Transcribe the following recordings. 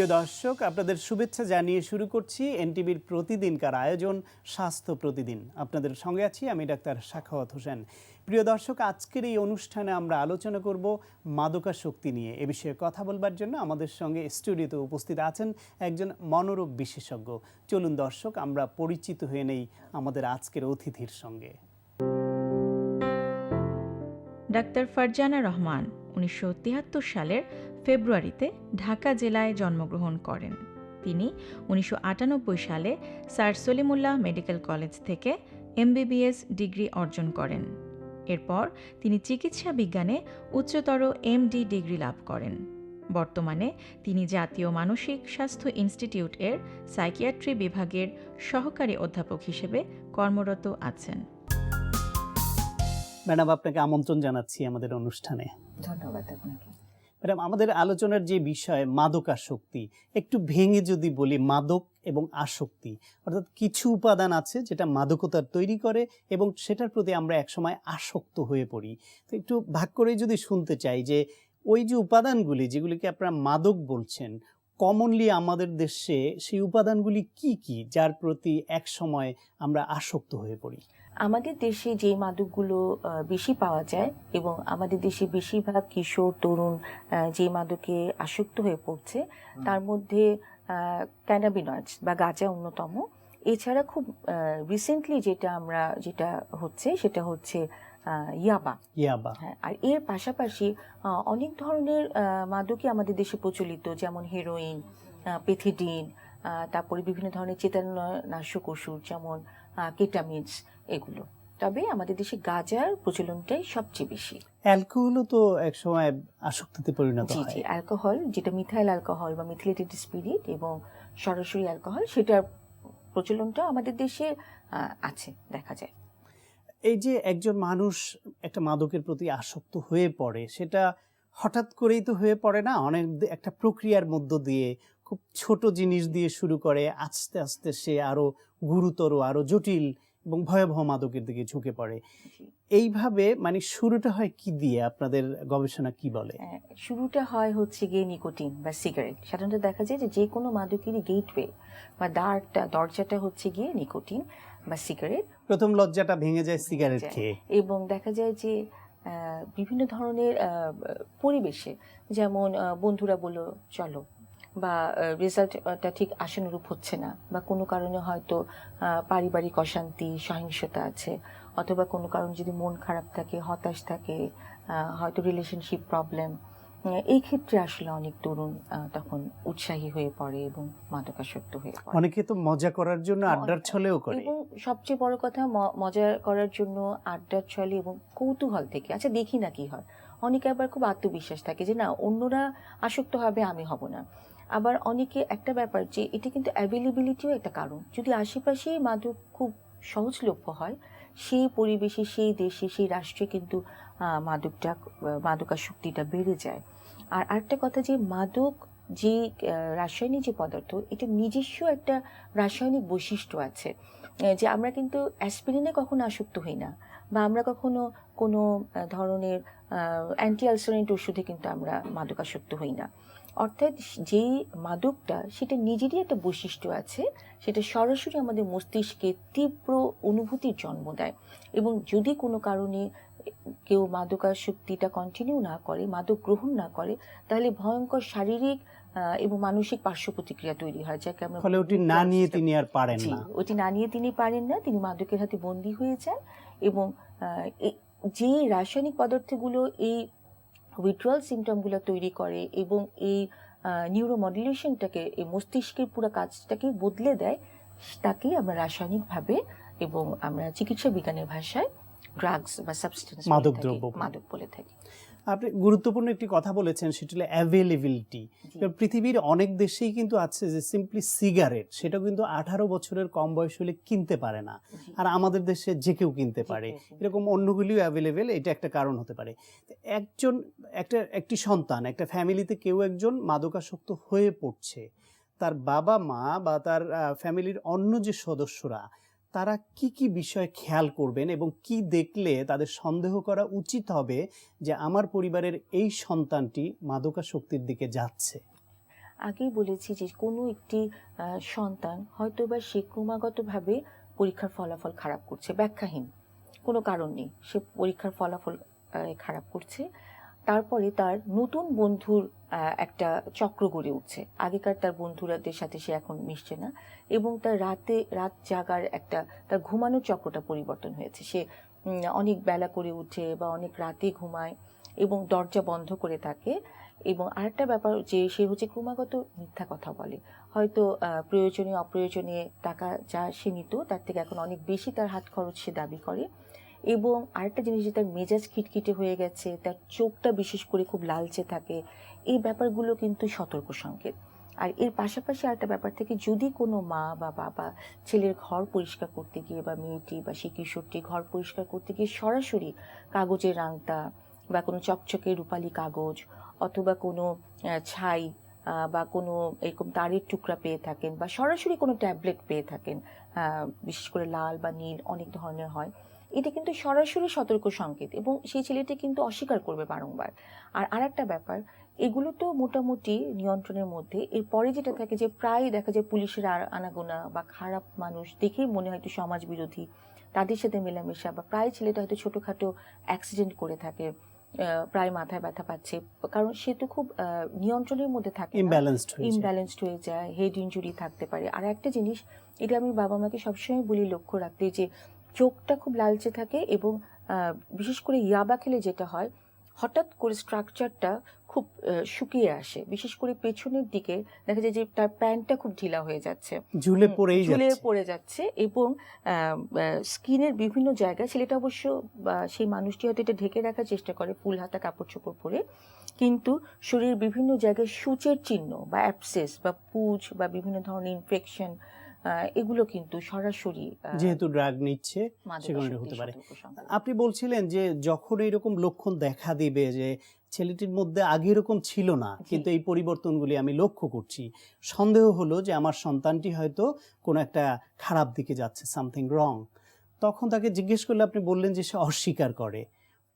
প্রিয় দর্শক, আপনাদের শুভেচ্ছা জানিয়ে শুরু করছি এনটিভির প্রতিদিনকার আয়োজন, স্বাস্থ্য প্রতিদিন। আপনাদের সঙ্গে আছি আমি ডাক্তার সাখাওয়াত হোসেন। প্রিয় দর্শক, আজকের এই অনুষ্ঠানে আমরা আলোচনা করব মাদকাসক্তি নিয়ে। এ বিষয়ে কথা বলবার জন্য আমাদের সঙ্গে স্টুডিওতে উপস্থিত আছেন একজন মনোরোগ বিশেষজ্ঞ। চলুন দর্শক, আমরা পরিচিত হয়ে নেই আমাদের আজকের অতিথির সঙ্গে। ডাক্তার ফারজানা রহমান, উনিশশো তিয়াত্তর সালের ফেব্রুয়ারিতে ঢাকা জেলায় জন্মগ্রহণ করেন। তিনি উনিশশো আটানব্বই সালে স্যার সলিমুল্লাহ মেডিকেল কলেজ থেকে এমবিবিএস ডিগ্রি অর্জন করেন। এরপর তিনি চিকিৎসা বিজ্ঞানে উচ্চতর এমডি ডিগ্রি লাভ করেন। বর্তমানে তিনি জাতীয় মানসিক স্বাস্থ্য ইনস্টিটিউট এর সাইকিয়াট্রি বিভাগের সহকারী অধ্যাপক হিসেবে কর্মরত আছেন। ম্যাডাম আপনাকে আমন্ত্রণ জানাচ্ছি আমাদের অনুষ্ঠানে। ধন্যবাদ আপনাকে। ম্যাডাম, আমাদের আলোচনার যে বিষয়, মাদকাসক্তি, একটু ভেঙে যদি বলি, মাদক এবং আসক্তি, অর্থাৎ কিছু উপাদান আছে যেটা মাদকতার তৈরি করে এবং সেটার প্রতি আমরা একসময় আসক্ত হয়ে পড়ি। তো একটু ভাগ করে যদি শুনতে চাই যে, ওই যে উপাদানগুলি যেগুলিকে আপনারা মাদক বলছেন কমনলি আমাদের দেশে সেই উপাদানগুলি কি কি, যার প্রতি এক সময় আমরা আসক্ত হয়ে পড়ি? আমাদের দেশে যে মাদকগুলো বেশি পাওয়া যায় এবং আমাদের দেশে বেশিরভাগ কিশোর তরুণ যে মাদকে আসক্ত হয়ে পড়ছে তার মধ্যে ক্যানাবিনয়েডস বা গাঁজা অন্যতম। এছাড়া খুব রিসেন্টলি যেটা আমরা যেটা হচ্ছে সেটা হচ্ছে ইয়াবা। ইয়াবা। হ্যাঁ আর এর পাশাপাশি অনেক ধরনের মাদকই আমাদের দেশে প্রচলিত যেমন হেরোইন পেথিডিন তারপরে বিভিন্ন ধরনের চেতনানাশক ওষুধ যেমন কেটামিনস এগুলো। তবে আমাদের দেশে গাঁজার প্রচলনটাই সবচেয়ে বেশি। অ্যালকোহলও তো এক সময় আসক্তিতে পরিণত হয়। জি অ্যালকোহল যেটা মিথাইল অ্যালকোহল বা মিথিলেটেড স্পিরিট এবং সরাসরি অ্যালকোহল সেটার প্রচলনটা আমাদের দেশে আছে দেখা যায়। এই যে একজন মানুষ একটা মাদকের প্রতি আসক্ত হয়ে পড়ে সেটা হঠাৎ করেই তো হয়ে পড়ে না? অনেক একটা প্রক্রিয়ার মধ্য দিয়ে খুব ছোট জিনিস দিয়ে শুরু করে আস্তে আস্তে সে আরও গুরুতর আরও জটিল এবং ভয়াবহ মাদকের দিকে ঝুঁকে পড়ে। এইভাবে মানে শুরুটা হয় কি দিয়ে? আপনাদের গবেষণা কি বলে? শুরুটা হয় হচ্ছে গিয়ে নিকোটিন বা সিগারেট। সাধারণত দেখা যায় যে যে কোনো মাদকেরই গেটওয়ে বা দ্বারটা দরজাটা হচ্ছে গিয়ে নিকোটিন বা সিগারেট। প্রথম লজ্জাটা ভেঙে যায় সিগারেট খেয়ে। এবং দেখা যায় যে আহ, বিভিন্ন ধরনের আহ, পরিবেশে যেমন বন্ধুরা বলল চলো বা রেজাল্টটা ঠিক আশানুরূপ হচ্ছে না বা কোনো কারণে হয়তো পারিবারিক অশান্তি সহিংসতা আছে অথবা কোনো কারণে যদি মন খারাপ থাকে হতাশ থাকে হয়তো রিলেশনশিপ প্রবলেম এই ক্ষেত্রে আসলে অনেক তরুণ তখন উৎসাহী হয়ে পড়ে এবং মাদকাসক্ত হয়ে পড়ে। অনেকে তো মজা করার জন্য আড্ডার ছলেও করে। এবং সবচেয়ে বড় কথা মজা করার জন্য আড্ডার ছলে এবং কৌতূহল থেকে আচ্ছা দেখি না কি হয়। অনেকে আবার খুব আত্মবিশ্বাস থাকে যে না অন্যরা আসক্ত হবে আমি হব না। আবার অনেকে একটা ব্যাপার যে এটা কিন্তু অ্যাভেলেবিলিটিও একটা কারণ। যদি আশেপাশেই মাদক খুব সহজলভ্য হয়, সেই পরিবেশে, সেই দেশে, সেই রাষ্ট্রে কিন্তু মাদকটা মাদকাসক্তিটা বেড়ে যায়। আর আরেকটা কথা যে মাদক যে রাসায়নিক যে পদার্থ, এটা নিজস্ব একটা রাসায়নিক বৈশিষ্ট্য আছে যে আমরা কিন্তু অ্যাসপিরিনে কখনো আসক্ত হই না, বা আমরা কখনো কোনো ধরনের অ্যান্টি আলসারেন্ট ওষুধে কিন্তু আমরা মাদকাসক্ত হই না। অর্থাৎ যেই মাদকটা সেটা নিজেরই একটা বৈশিষ্ট্য আছে সেটা সরাসরি আমাদের মস্তিষ্কে তীব্র অনুভূতির জন্ম দেয়। এবং যদি কোনো কারণে কেউ মাদকাসক্তিটা কন্টিনিউ না করে মাদক গ্রহণ না করে তাহলে ভয়ঙ্কর শারীরিক এবং মানসিক পার্শ্ব প্রতিক্রিয়া তৈরি হয় যাকে আমরা ফলে ওটি না নিয়ে তিনি আর পারেন না। ওটি না নিয়ে তিনি পারেন না তিনি মাদকের হাতে বন্দী হয়ে যান। এবং যে রাসায়নিক পদার্থগুলো এই উইথড্রয়াল সিমটমগুলো তৈরি করে এবং এই নিউরোমডুলেশনটাকে এই মস্তিষ্কের পুরো কাজটাকে বদলে দেয় তাকেই আমরা রাসায়নিকভাবে এবং আমরা চিকিৎসা বিজ্ঞানের ভাষায় ড্রাগস বা সাবস্টেন্স মাদক দ্রব্য মাদক বলে থাকি। আপনি গুরুত্বপূর্ণ একটি কথা বলেছেন সেটা হলো অ্যাভেলেবিলিটি পৃথিবীর অনেক দেশেই কিন্তু আছে যে সিম্পলি সিগারেট সেটা কিন্তু আঠারো বছরের কম বয়স হলে কিনতে পারে না। আর আমাদের দেশে যে কেউ কিনতে পারে। এরকম অন্যগুলিও অ্যাভেলেবেল এটা একটা কারণ হতে পারে। একজন একটা একটি সন্তান একটা ফ্যামিলিতে কেউ একজন মাদকাসক্ত হয়ে পড়ছে তার বাবা মা বা তার ফ্যামিলির অন্য যে সদস্যরা তারা কি কি বিষয় খেয়াল করবেন এবং কি দেখলে তাদের সন্দেহ করা উচিত হবে যে আমার পরিবারের এই সন্তানটি মাদকাসক্তির দিকে যাচ্ছে? আগেই বলেছি যে কোনো একটি সন্তান হয়তো বা সে ক্রমাগতভাবে পরীক্ষার ফলাফল খারাপ করছে, ব্যাখ্যাহীন। কোনো কারণ নেই। সে পরীক্ষার ফলাফল খারাপ করছে। তারপরে তার নতুন বন্ধুর একটা চক্র গড়ে উঠছে। আগেকার তার বন্ধুরাদের সাথে সে এখন মিশছে না এবং তার রাতে, রাত জাগার একটা, তার ঘুমানোর চক্রটা পরিবর্তন হয়েছে। সে অনেক বেলা করে উঠে বা অনেক রাতে ঘুমায় এবং দরজা বন্ধ করে থাকে এবং আরেকটা ব্যাপার যে সে হচ্ছে ক্রমাগত মিথ্যা কথা বলে। হয়তো প্রয়োজনীয় অপ্রয়োজনীয় টাকা যা সে নিত, তার থেকে এখন অনেক বেশি তার হাত খরচ সে দাবি করে। এবং আরেকটা জিনিস যে তার মেজাজ খিটখিটে হয়ে গেছে, তার চোখটা বিশেষ করে খুব লালচে থাকে, এই ব্যাপারগুলো কিন্তু সতর্ক সংকেত। আর এর পাশাপাশি আরেকটা ব্যাপার থেকে যদি কোনো মা বা বাবা ছেলের ঘর পরিষ্কার করতে গিয়ে বা মেয়েটি বা সেই কিশোরটি ঘর পরিষ্কার করতে গিয়ে সরাসরি কাগজের রাংতা বা কোনো চকচকে রূপালী কাগজ অথবা কোনো ছাই বা কোনো এরকম তারের টুকরা পেয়ে থাকেন বা সরাসরি কোনো ট্যাবলেট পেয়ে থাকেন বিশেষ করে লাল বা নীল অনেক ধরনের হয় এটা কিন্তু সরাসরি সতর্ক সংকেত এবং সেই ছেলেটি কিন্তু অস্বীকার করবে বারংবার। আর আরেকটা ব্যাপার এগুলো তো মোটামুটি নিয়ন্ত্রণের মধ্যে এরপরে যেটা থাকে যে প্রায় দেখা যায় পুলিশের আর আনাগোনা বা খারাপ মানুষ দেখেই মনে হয় একটু সমাজ বিরোধী তাদের সাথে মেলামেশা বা প্রায় ছেলেটা হয়তো ছোটোখাটো অ্যাক্সিডেন্ট করে থাকে আহ, প্রায় মাথায় ব্যথা পাচ্ছে। কারণ সে তো খুব আহ, নিয়ন্ত্রণের মধ্যে থাকে ইমব্যালেন্সড ইমব্যালেন্সড হয়ে যায়। হেড ইঞ্জুরি থাকতে পারে। আর একটা জিনিস এটা আমি বাবা মাকে সবসময় বলি লক্ষ্য রাখতে যে চোখটা খুব লালচে থাকে এবং বিশেষ করে ইয়াবা খেলে যেটা হয় হঠাৎ করে স্ট্রাকচারটা খুব শুকিয়ে আসে। বিশেষ করে পেছনের দিকে দেখা যায় যে তার প্যান্টটা খুব ঢিলা হয়ে যাচ্ছে। ঝুলে পড়েই ঝুলে পড়ে যাচ্ছে এবং স্কিনের বিভিন্ন জায়গায় ছেলেটা অবশ্য বা সেই মানুষটি হয়তো এটা ঢেকে রাখার চেষ্টা করে ফুল হাতা কাপড় চোপড় পরে। কিন্তু শরীরের বিভিন্ন জায়গায় সূচের চিহ্ন বা অ্যাপসেস বা পুজ বা বিভিন্ন ধরনের ইনফেকশন এগুলো কিন্তু সরাসরি যেহেতু ড্রাগ নিচ্ছে সেগুলো হতে পারে। আপনি বলছিলেন যে যখন এরকম লক্ষণ দেখা দিবে যে ছেলেটির মধ্যে আগে এরকম ছিল না কিন্তু এই পরিবর্তনগুলি আমি লক্ষ্য করছি। সন্দেহ হলো যে আমার সন্তানটি হয়তো কোনো একটা খারাপ দিকে যাচ্ছে সামথিং রং তখন তাকে জিজ্ঞেস করলে আপনি বললেন যে সে অস্বীকার করে।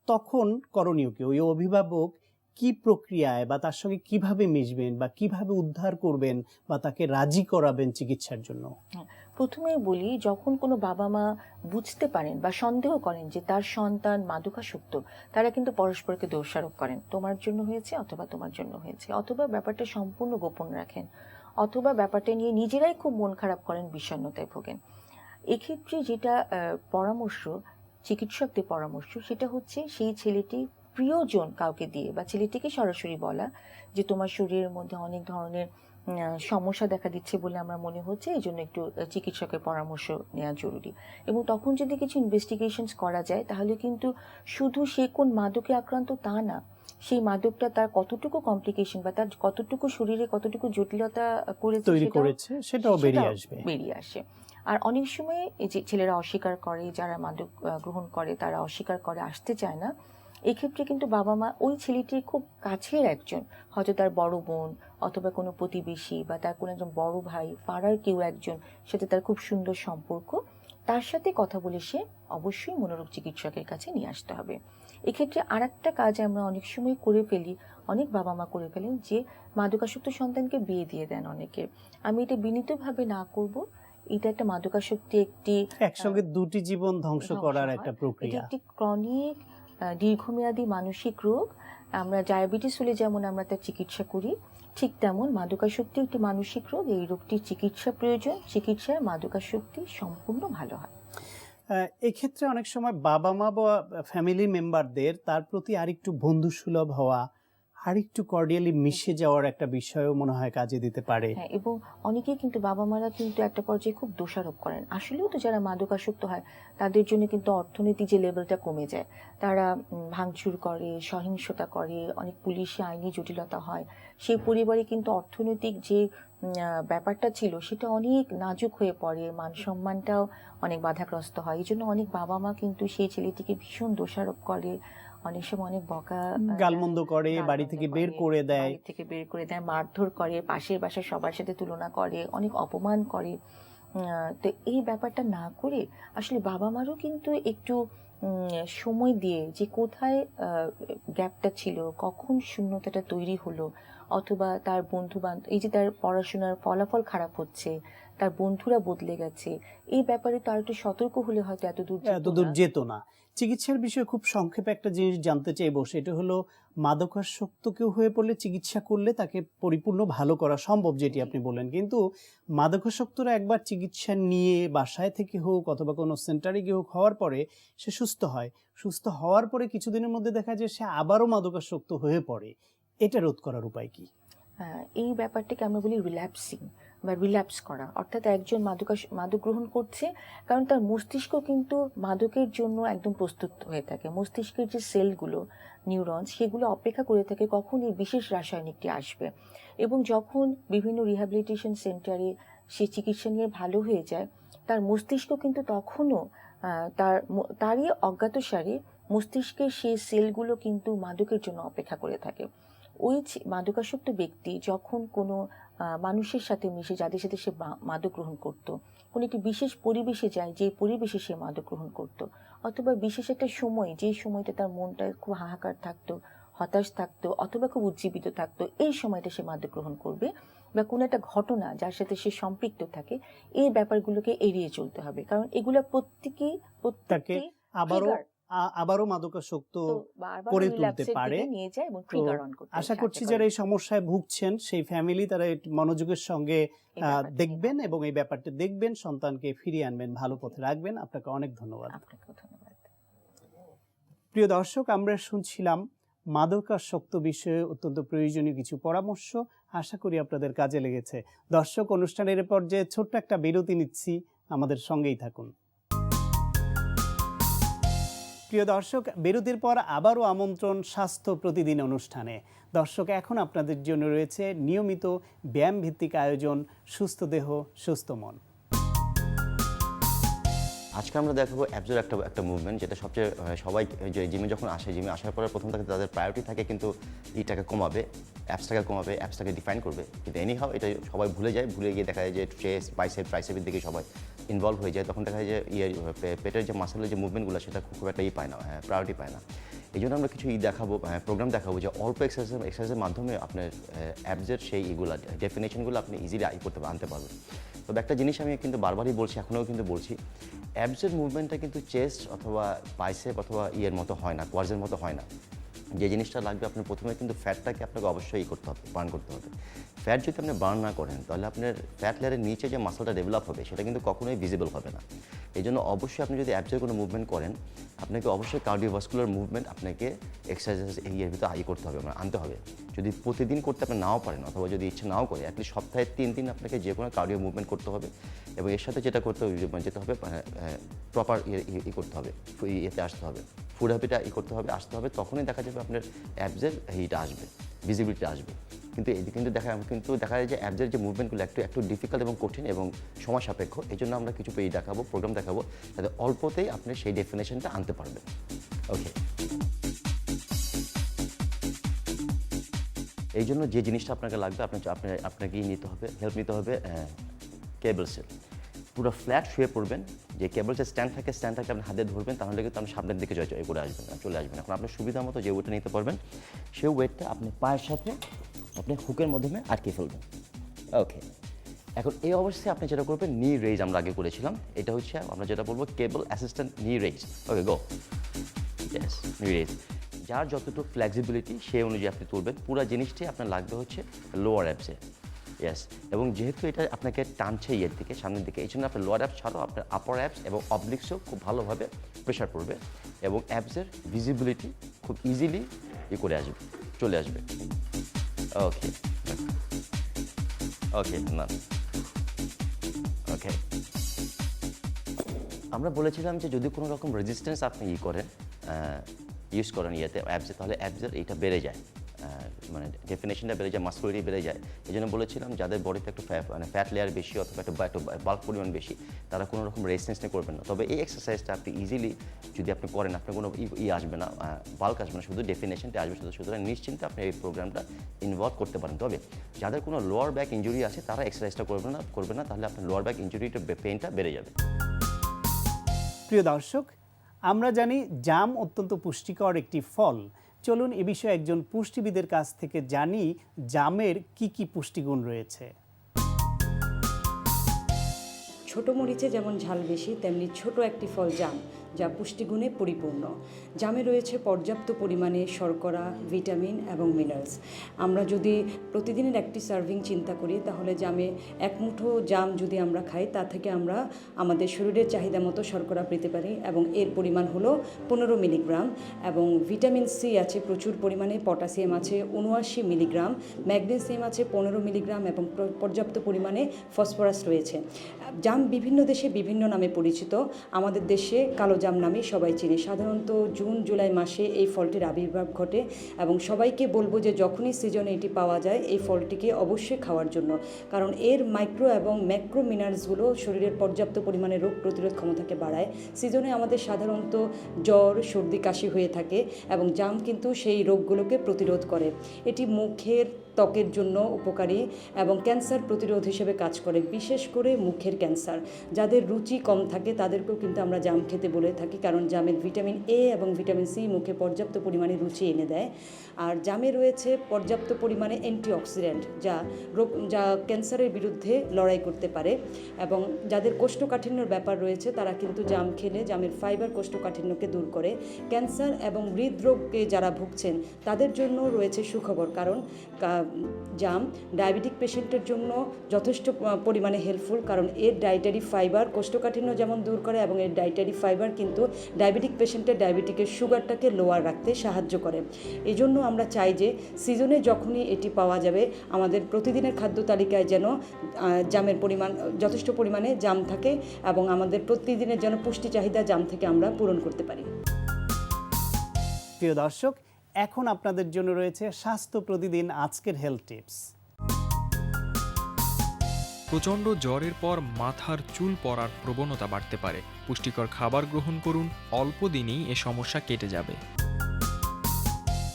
তখন করণীয় কি? ওই অভিভাবক কি প্রক্রিয়ায় বা তার সঙ্গে কীভাবে মিশবেন বা কীভাবে উদ্ধার করবেন বা তাকে রাজি করাবেন চিকিৎসার জন্য? প্রথমেই বলি, যখন কোনো বাবা মা বুঝতে পারেন বা সন্দেহ করেন যে তার সন্তান মাদকাসক্ত, তারা কিন্তু পরস্পরকে দোষারোপ করেন। তোমার জন্য হয়েছে অথবা তোমার জন্য হয়েছে। অথবা ব্যাপারটা সম্পূর্ণ গোপন রাখেন। অথবা ব্যাপারটা নিয়ে নিজেরাই খুব মন খারাপ করেন, বিষণ্ণতায় ভোগেন। এক্ষেত্রে যেটা পরামর্শ, চিকিৎসকদের পরামর্শ, সেটা হচ্ছে সেই ছেলেটি প্রিয়জন কাউকে দিয়ে বা ছেলেটিকে সরাসরি বলা যে তোমার শরীরের মধ্যে অনেক ধরনের সমস্যা দেখা দিচ্ছে বলে আমার মনে হচ্ছে এই জন্য একটু চিকিৎসকের পরামর্শ নেওয়া জরুরি। এবং তখন যদি কিছু ইনভেস্টিগেশনস করা যায় তাহলে কিন্তু শুধু সে কোন মাদকে আক্রান্ত তা না সেই মাদকটা তার কতটুকু কমপ্লিকেশন বা তার কতটুকু শরীরে কতটুকু জটিলতা করেছে তৈরি করেছে সেটাও বেরিয়ে আসবে। বেরিয়ে আসে। আর অনেক সময় এই যে ছেলেরা অস্বীকার করে যারা মাদক গ্রহণ করে তারা অস্বীকার করে আসতে চায় না। এক্ষেত্রে কিন্তু বাবা মা ওই ছেলেটির খুব কাছের একজন। হয়তো তার বড় বোন অথবা কোনো প্রতিবেশী বা তার কোনো একজন বড় ভাই পাড়ার কেউ একজন সাথে তার খুব সুন্দর সম্পর্ক তার সাথে কথা বলে সে অবশ্যই মনোরোগ চিকিৎসকের কাছে নিয়ে আসতে হবে। এক্ষেত্রে আর একটা কাজ আমরা অনেক সময় করে ফেলি অনেক বাবা মা করে ফেলেন যে মাদকাসক্ত সন্তানকে বিয়ে দিয়ে দেন অনেকে। আমি এটা বিনীতভাবে না করব এটা একটা মাদকাসক্তি একটি একসঙ্গে দুটি জীবন ধ্বংস করার। একটা এটি প্রক্রিয়া। একটি ক্রনিক দীর্ঘমেয়াদী মানসিক রোগ, আমরা ডায়াবেটিস হলে যেমন আমরা তার চিকিৎসা করি, ঠিক তেমন মাদকাসক্তি একটি মানসিক রোগ। এই রোগটির চিকিৎসা প্রয়োজন চিকিৎসায় মাদকাসক্তি সম্পূর্ণ ভালো হয়। এক্ষেত্রে অনেক সময় বাবা মা বা ফ্যামিলি মেম্বারদের তার প্রতি আরেকটু বন্ধুসুলভ হওয়া আরেকটু কর্ডিয়ালি মিশে যাওয়ার একটা বিষয়ও মনে হয় কাজে দিতে পারে। হ্যাঁ এবং অনেকে কিন্তু বাবা মারা কিন্তু একটা পর্যায়ে খুব দোষারোপ করেন। আসলেও তো যারা মাদকাসক্ত হয়, তাদের জন্য কিন্তু অর্থনীতি যে লেভেলটা কমে যায়। তারা ভাঙচুর করে, সহিংসতা করে, অনেক পুলিশে আইনি জটিলতা হয়। সেই পরিবারে কিন্তু অর্থনৈতিক যে ব্যাপারটা ছিল, সেটা অনেক নাজুক হয়ে পড়ে। মান সম্মানটাও অনেক বাধাগ্রস্ত হয়। এই জন্য অনেক বাবা মা কিন্তু সেই ছেলেটিকে ভীষণ দোষারোপ করে। অনেক সময় অনেক বকা গালমন্দ করে বাড়ি থেকে বের করে দেয়। বাড়ি থেকে বের করে দেয় মারধর করে পাশের বাসার সবার সাথে তুলনা করে অনেক অপমান করে। তো এই ব্যাপারটা না করে আসলে বাবা মারও কিন্তু একটু উম, সময় দিয়ে যে কোথায় গ্যাপটা ছিল কখন শূন্যতাটা তৈরি হলো অথবা তার বন্ধু বান্ধব এই যে তার পড়াশোনার ফলাফল খারাপ হচ্ছে তার বন্ধুরা বদলে গেছে এই ব্যাপারে তো আর একটু সতর্ক হলে হয়তো এত দূর যেত এত দূর না। যেত না। চিকিৎসার বিষয়ে খুব সংক্ষেপে একটা জিনিস জানতে চাইব সেটা হলো মাদকাসক্ত কেউ হয়ে পড়লে চিকিৎসা করলে তাকে পরিপূর্ণ ভালো করা সম্ভব যেটি আপনি বললেন। কিন্তু মাদকাসক্তরা একবার চিকিৎসা নিয়ে বাসায় থেকে হোক অথবা কোনো সেন্টারে গিয়ে হোক হওয়ার পরে সে সুস্থ হয়। সুস্থ হওয়ার পরে কিছুদিনের মধ্যে দেখা যায় সে আবারও মাদকাসক্ত হয়ে পড়ে। এটা রোধ করার উপায় কি? হ্যাঁ, এই ব্যাপারটাকে আমরা বলি রিল্যাপসিং বা রিল্যাপস করা। অর্থাৎ একজন মাদকাস মাদক গ্রহণ করছে কারণ তার মস্তিষ্ক কিন্তু মাদকের জন্য একদম প্রস্তুত হয়ে থাকে। মস্তিষ্কের যে সেলগুলো নিউরনস সেগুলো অপেক্ষা করে থাকে কখন এই বিশেষ রাসায়নিকটি আসবে। এবং যখন বিভিন্ন রিহ্যাবিলিটেশন সেন্টারে সে চিকিৎসা নিয়ে ভালো হয়ে যায় তার মস্তিষ্ক কিন্তু তখনও তার তারই অজ্ঞাতসারে মস্তিষ্কের সেই সেলগুলো কিন্তু মাদকের জন্য অপেক্ষা করে থাকে। ওই মাদকাসক্ত ব্যক্তি যখন কোনো মানুষের সাথে মিশে যাদের সাথে সে মাদক গ্রহণ করত কোনো একটি বিশেষ পরিবেশে যায় যে পরিবেশে সে মাদক গ্রহণ করত অথবা বিশেষ একটা সময় যে সময়টা তার মনটা খুব হাহাকার থাকতো হতাশ থাকতো অথবা খুব উজ্জীবিত থাকতো এই সময়টা সে মাদক গ্রহণ করবে বা কোনো একটা ঘটনা যার সাথে সে সম্পৃক্ত থাকে এই ব্যাপারগুলোকে এড়িয়ে চলতে হবে। কারণ এগুলো প্রত্যেকেই প্রত্যেকটি আবারও আবারও মাদকাসক্ত করে তুলতে পারে। আশা করছি যারা এই সমস্যায় ভুগছেন সেই ফ্যামিলি তারা মনোযোগের সঙ্গে দেখবেন এবং এই ব্যাপারটা দেখবেন সন্তানকে ফিরিয়ে আনবেন ভালো পথে রাখবেন। আপনাকে অনেক ধন্যবাদ। ধন্যবাদ। প্রিয় দর্শক আমরা শুনছিলাম মাদকাসক্ত বিষয়ে অত্যন্ত প্রয়োজনীয় কিছু পরামর্শ। আশা করি আপনাদের কাজে লেগেছে। দর্শক অনুষ্ঠানের পর্যায়ে ছোট্ট একটা বিরতি নিচ্ছি। আমাদের সঙ্গেই থাকুন। প্রিয় দর্শক, বিরতির পর আবারও আমন্ত্রণ স্বাস্থ্য প্রতিদিন অনুষ্ঠানে। দর্শক, এখন আপনাদের জন্য রয়েছে নিয়মিত ব্যায়াম ভিত্তিক আয়োজন, সুস্থ দেহ, সুস্থ মন। আজকে আমরা দেখাবো অ্যাবজোর একটা একটা মুভমেন্ট যেটা সবচেয়ে সবাই যে জিমে যখন আসে, জিমে আসার পরে প্রথম থেকে তাদের প্রায়োরিটি থাকে, কিন্তু ইটাকে কমাবে অ্যাপসটাকে কমাবে অ্যাপসটাকে ডিফাইন করবে। কিন্তু এনি হাও এটা সবাই ভুলে যায়, ভুলে গিয়ে দেখা যায় যে চেস বাইসেপ ট্রাইসেপের দিকে সবাই ইনভলভ হয়ে যায়। তখন দেখা যায় যে ইয়ে পেটের যে মাসেলের যে মুভমেন্টগুলো সেটা খুব একটা ই পায় না হ্যাঁ প্রায়োরিটি পায় না। এই জন্য আমরা কিছু ই দেখাবো প্রোগ্রাম দেখাবো যে অল্প এক্সারসাইজ এক্সারসাইজের মাধ্যমে আপনার অ্যাবজের সেই ইগুলো ডেফিনেশনগুলো আপনি ইজিলি আই করতে, আনতে পারবেন। তবে একটা জিনিস আমি কিন্তু বারবারই বলছি, এখনও কিন্তু বলছি। অ্যাবসের মুভমেন্টটা কিন্তু চেস্ট অথবা পাইসেপ অথবা ইয়ের মতো হয় না কোয়ার্সের মতো হয় না। যে জিনিসটা লাগবে আপনার প্রথমে কিন্তু ফ্যাটটাকে আপনাকে অবশ্যই করতে হবে বার্ন করতে হবে। ফ্যাট যদি আপনি বার্ন না করেন, তাহলে আপনার ফ্যাট লেয়ারের নিচে যে মাসলটা ডেভেলপ হবে, সেটা কিন্তু কখনোই ভিজিবল হবে না। এই জন্য অবশ্যই আপনি যদি অ্যাপসের কোনো মুভমেন্ট করেন, আপনাকে অবশ্যই কার্ডিওভাস্কুলার মুভমেন্ট আপনাকে এক্সারসাইজ এই এর ভিতরে আই করতে হবে মানে আনতে হবে। যদি প্রতিদিন করতে আপনি নাও পারেন, অথবা যদি ইচ্ছে নাও করে অ্যাটলিস্ট সপ্তাহে তিন দিন আপনাকে যে কোনো কার্ডিও মুভমেন্ট করতে হবে, এবং এর সাথে যেটা করতে হবে মানে যেতে হবে প্রপার ই করতে হবে, ইয়েতে আসতে হবে। ফুড হ্যাবিটা ই করতে হবে, আসতে হবে, তখনই দেখা যাবে আপনার অ্যাপসের এইটা আসবে। ভিজিবিলিটি আসবে। কিন্তু এই কিন্তু দেখা কিন্তু দেখা যায় যে অ্যাবজের যে মুভমেন্টগুলো একটু একটু ডিফিকাল্ট এবং কঠিন এবং সময় সাপেক্ষ এই জন্য আমরা কিছু পেয়ে দেখাবো প্রোগ্রাম দেখাবো, যাতে অল্পতেই আপনি সেই ডেফিনেশনটা আনতে পারবেন। ওকে এই জন্য যে জিনিসটা আপনাকে লাগবে আপনার আপনি আপনাকেই নিতে হবে হেল্প নিতে হবে কেবল সেল পুরো ফ্ল্যাট শুয়ে পড়বেন, যে কেবল যে স্ট্যান্ড থাকে স্ট্যান্ড থাকে আপনি হাতে ধরবেন, তাহলে কিন্তু আপনি সামনের দিকে জয় জয় করে আসবেন, চলে আসবেন। এখন আপনার সুবিধা মতো যে ওয়েটটা নিতে পারবেন, সেই ওয়েটটা আপনি পায়ের সাথে আপনি হুকের মাধ্যমে আটকে ফেলবেন। ওকে এখন এই অবস্থায় আপনি যেটা করবেন নি রেজ আমরা আগে করেছিলাম, এটা হচ্ছে আমরা যেটা বলব কেবল assistant knee raise okay go yes knee raise যার যতটুকু ফ্লেক্সিবিলিটি সেই অনুযায়ী আপনি তুলবেন। পুরো জিনিসটাই আপনার লাগবে হচ্ছে লোয়ার অ্যাপসে ইয়েস এবং যেহেতু এটা আপনাকে টানছে ইয়ের দিকে, সামনের দিকে, এই জন্য আপনার লোয়ার অ্যাপস ছাড়াও আপনার আপার অ্যাপস এবং অবলিক্সও খুব ভালোভাবে প্রেশার পড়বে এবং অ্যাপসের ভিজিবিলিটি খুব ইজিলি ই করে আসবে, চলে আসবে। ওকে ওকে না ওকে আমরা বলেছিলাম যে যদি কোনো রকম রেজিস্ট্যান্স আপনি ই করেন ইউজ করেন ইয়েতে অ্যাপসে তাহলে অ্যাপসের এইটা বেড়ে যায়। মানে ডেফিনেশনটা বেড়ে যায় মাস্কুলারিটি বেড়ে যায়। এই জন্য বলেছিলাম যাদের বডিতে একটু fat- মানে ফ্যাট লেয়ার বেশি অথবা একটু একটু বাল্ক পরিমাণ বেশি, তারা কোনো রকম রেজিস্ট্যান্স নিয়ে করবেন না। তবে এই এক্সারসাইজটা আপনি ইজিলি যদি আপনি করেন আপনার কোনো ই আসবে না বাল্ক আসবে না, শুধু ডেফিনেশনটা আসবে শুধু, সুতরাং নিশ্চিন্তে আপনি এই প্রোগ্রামটা ইনভলভ করতে পারেন। তবে যাদের কোনো লোয়ার ব্যাক ইঞ্জুরি আছে, তারা এক্সারসাইজটা করবে না করবে না, তাহলে আপনার লোয়ার ব্যাক ইঞ্জুরিটা পেনটা বেড়ে যাবে। প্রিয় দর্শক, আমরা জানি জাম অত্যন্ত পুষ্টিকর একটি ফল। চলুন এ বিষয়ে একজন পুষ্টিবিদের কাছ থেকে জানি জামের কি কি পুষ্টিগুণ রয়েছে। ছোট মরিচে যেমন ঝাল বেশি, তেমনি ছোট একটি ফল জাম। যা পুষ্টিগুণে পরিপূর্ণ। জামে রয়েছে পর্যাপ্ত পরিমাণে শর্করা, ভিটামিন এবং মিনারেলস। আমরা যদি প্রতিদিনের একটি সার্ভিং চিন্তা করি, তাহলে জামে এক মুঠো জাম যদি আমরা খাই, তা থেকে আমরা আমাদের শরীরের চাহিদা মতো শর্করা পেতে পারি এবং এর পরিমাণ হলো পনেরো মিলিগ্রাম এবং ভিটামিন সি আছে প্রচুর পরিমাণে, পটাশিয়াম আছে উনআশি মিলিগ্রাম, ম্যাগনেসিয়াম আছে পনেরো মিলিগ্রাম এবং পর্যাপ্ত পরিমাণে ফসফরাস রয়েছে। জাম বিভিন্ন দেশে বিভিন্ন নামে পরিচিত। আমাদের দেশে কালো জাম নামে সবাই চিনে। সাধারণত জুন, জুলাই মাসে এই ফলটির আবির্ভাব ঘটে এবং সবাইকে বলব যে যখনই সিজনে এটি পাওয়া যায়, এই ফলটিকে অবশ্যই খাওয়ার জন্য। কারণ এর মাইক্রো এবং ম্যাক্রো মিনারেলসগুলো শরীরের পর্যাপ্ত পরিমাণে রোগ প্রতিরোধ ক্ষমতাকে বাড়ায়। সিজনে আমাদের সাধারণত জ্বর, সর্দি, কাশি হয়ে থাকে এবং জাম কিন্তু সেই রোগগুলোকে প্রতিরোধ করে। এটি মুখের ত্বকের জন্য উপকারী এবং ক্যান্সার প্রতিরোধ হিসেবে কাজ করে, বিশেষ করে মুখের ক্যান্সার। যাদের রুচি কম থাকে, তাদেরকেও কিন্তু আমরা জাম খেতে বলে থাকি, কারণ জামের ভিটামিন এ এবং ভিটামিন সি মুখে পর্যাপ্ত পরিমাণে রুচি এনে দেয়। আর জামে রয়েছে পর্যাপ্ত পরিমাণে অ্যান্টিঅক্সিডেন্ট, যা রোগ, যা ক্যান্সারের বিরুদ্ধে লড়াই করতে পারে। এবং যাদের কোষ্ঠকাঠিন্যর ব্যাপার রয়েছে, তারা কিন্তু জাম খেলে জামের ফাইবার কোষ্ঠকাঠিন্যকে দূর করে। ক্যান্সার এবং হৃদরোগকে যারা ভুগছেন, তাদের জন্য রয়েছে সুখবর, কারণ জাম, ডায়াবেটিক পেশেন্টের জন্য যথেষ্ট পরিমাণে হেল্পফুল কারণ এর ডায়েটারি ফাইবার কোষ্ঠকাঠিন্য যেমন দূর করে এবং এর ডায়েটারি ফাইবার কিন্তু ডায়াবেটিক পেশেন্টের ডায়াবেটিকের সুগারটাকে লোয়ার রাখতে সাহায্য করে। এই জন্য আমরা চাই যে সিজনে যখনই এটি পাওয়া যাবে, আমাদের প্রতিদিনের খাদ্য তালিকায় যেন জামের পরিমাণ, যথেষ্ট পরিমাণে জাম থাকে এবং আমাদের প্রতিদিনের যেন পুষ্টি চাহিদা জাম থেকে আমরা পূরণ করতে পারি। প্রিয় দর্শক এখন আপনাদের জন্য রয়েছে স্বাস্থ্য প্রতিদিন আজকের হেলথ টিপস প্রচণ্ড জ্বরের পর মাথার চুল পড়ার প্রবণতা বাড়তে পারে। পুষ্টিকর খাবার গ্রহণ করুন অল্প দিনেই এ সমস্যা কেটে যাবে।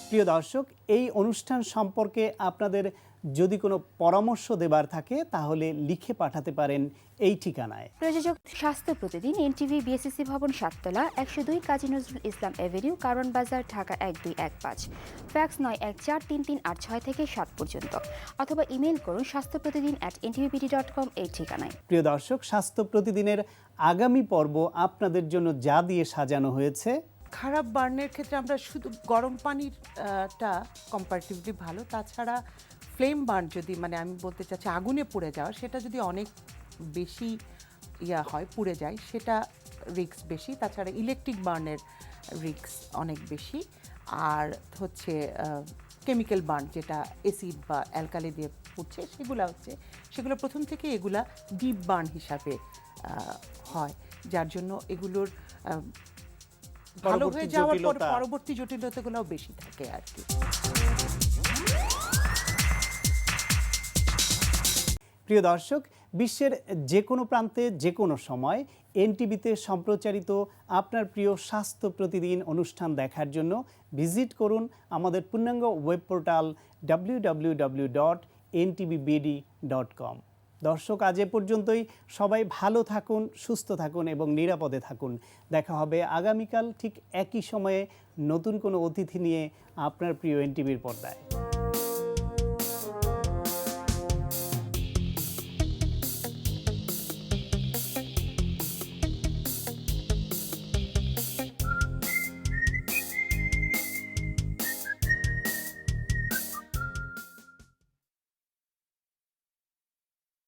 প্রিয় দর্শক এই অনুষ্ঠান সম্পর্কে আপনাদের যদি কোনো পরামর্শ দেবার থাকে তাহলে লিখে পাঠাতে পারেন এই ঠিকানায়। প্রযোজক স্বাস্থ্য প্রতিদিন এনটিভি বিএসসি ভবন সাততলা একশো দুই কাজী নজরুল ইসলাম এভিনিউ কারণ বাজার ঢাকা এক দুই এক পাঁচ। ফ্যাক্স নয় এক চার তিন তিন আট ছয় থেকে সাত পর্যন্ত। অথবা ইমেল করুন স্বাস্থ্য প্রতিদিন অ্যাট এনটিভিপিডি ডট কম এই ঠিকানায়। প্রিয় দর্শক স্বাস্থ্য প্রতিদিনের আগামী পর্ব আপনাদের জন্য যা দিয়ে সাজানো হয়েছে। খারাপ বার্নের ক্ষেত্রে আমরা শুধু গরম পানিরটা কম্পারেটিভলি ভালো তাছাড়া ফ্লেম বার্ন যদি মানে আমি বলতে চাচ্ছি আগুনে পুড়ে যাওয়া সেটা যদি অনেক বেশি ইয়া হয় পুড়ে যায় সেটা রিক্স বেশি। তাছাড়া ইলেকট্রিক বার্নের রিক্স অনেক বেশি। আর হচ্ছে কেমিক্যাল বার্ন যেটা অ্যাসিড বা অ্যালকালি দিয়ে পুড়ছে সেগুলো হচ্ছে সেগুলো প্রথম থেকে এগুলা ডিপ বার্ন হিসাবে হয়। যার জন্য এগুলোর ভালো হয়ে যাওয়ার পর। পরবর্তী জটিলতাগুলোও বেশি থাকে আর কি। প্রিয় দর্শক, বিশ্বের যে কোনো প্রান্তে যে কোনো সময় এনটিভিতে সম্প্রচারিত আপনার প্রিয় স্বাস্থ্য প্রতিদিন অনুষ্ঠান দেখার জন্য ভিজিট করুন আমাদের পূর্ণাঙ্গ web portal W dot dot com দর্শক, আজ এ পর্যন্তই। সবাই ভালো থাকুন, সুস্থ থাকুন এবং নিরাপদে থাকুন। দেখা হবে আগামীকাল ঠিক একই সময়ে নতুন কোনো অতিথি নিয়ে আপনার প্রিয় এনটিভির পর্দায়।